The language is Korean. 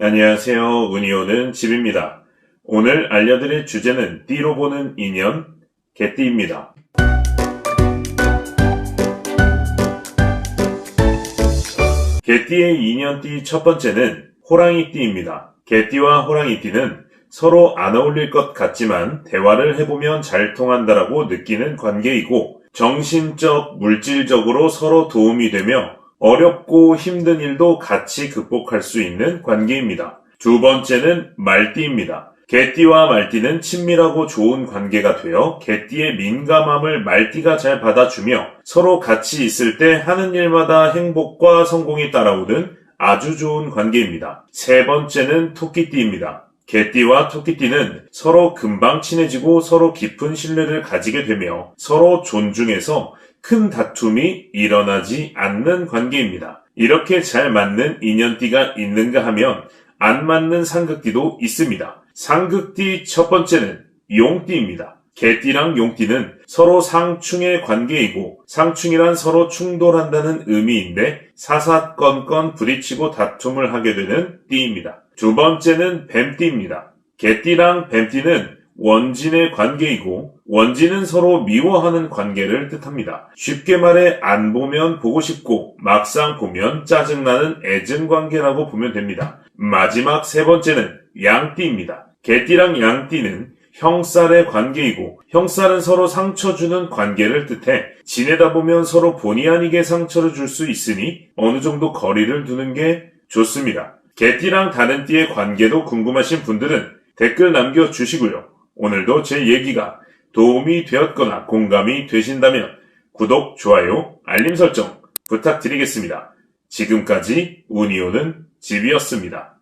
안녕하세요. 운이오는 집입니다. 오늘 알려드릴 주제는 띠로 보는 인연, 개띠입니다. 개띠의 인연띠 첫 번째는 호랑이띠입니다. 개띠와 호랑이띠는 서로 안 어울릴 것 같지만 대화를 해보면 잘 통한다라고 느끼는 관계이고 정신적, 물질적으로 서로 도움이 되며 어렵고 힘든 일도 같이 극복할 수 있는 관계입니다. 두 번째는 말띠입니다. 개띠와 말띠는 친밀하고 좋은 관계가 되어 개띠의 민감함을 말띠가 잘 받아주며 서로 같이 있을 때 하는 일마다 행복과 성공이 따라오는 아주 좋은 관계입니다. 세 번째는 토끼띠입니다. 개띠와 토끼띠는 서로 금방 친해지고 서로 깊은 신뢰를 가지게 되며 서로 존중해서 큰 다툼이 일어나지 않는 관계입니다. 이렇게 잘 맞는 인연띠가 있는가 하면 안 맞는 상극띠도 있습니다. 상극띠 첫 번째는 용띠입니다. 개띠랑 용띠는 서로 상충의 관계이고 상충이란 서로 충돌한다는 의미인데 사사건건 부딪히고 다툼을 하게 되는 띠입니다. 두 번째는 뱀띠입니다. 개띠랑 뱀띠는 원진의 관계이고 원진은 서로 미워하는 관계를 뜻합니다. 쉽게 말해 안 보면 보고 싶고 막상 보면 짜증나는 애증 관계라고 보면 됩니다. 마지막 세 번째는 양띠입니다. 개띠랑 양띠는 형살의 관계이고 형살은 서로 상처 주는 관계를 뜻해 지내다 보면 서로 본의 아니게 상처를 줄 수 있으니 어느 정도 거리를 두는 게 좋습니다. 개띠랑 다른 띠의 관계도 궁금하신 분들은 댓글 남겨주시고요. 오늘도 제 얘기가 도움이 되었거나 공감이 되신다면 구독, 좋아요, 알림 설정 부탁드리겠습니다. 지금까지 운이오는 집이었습니다.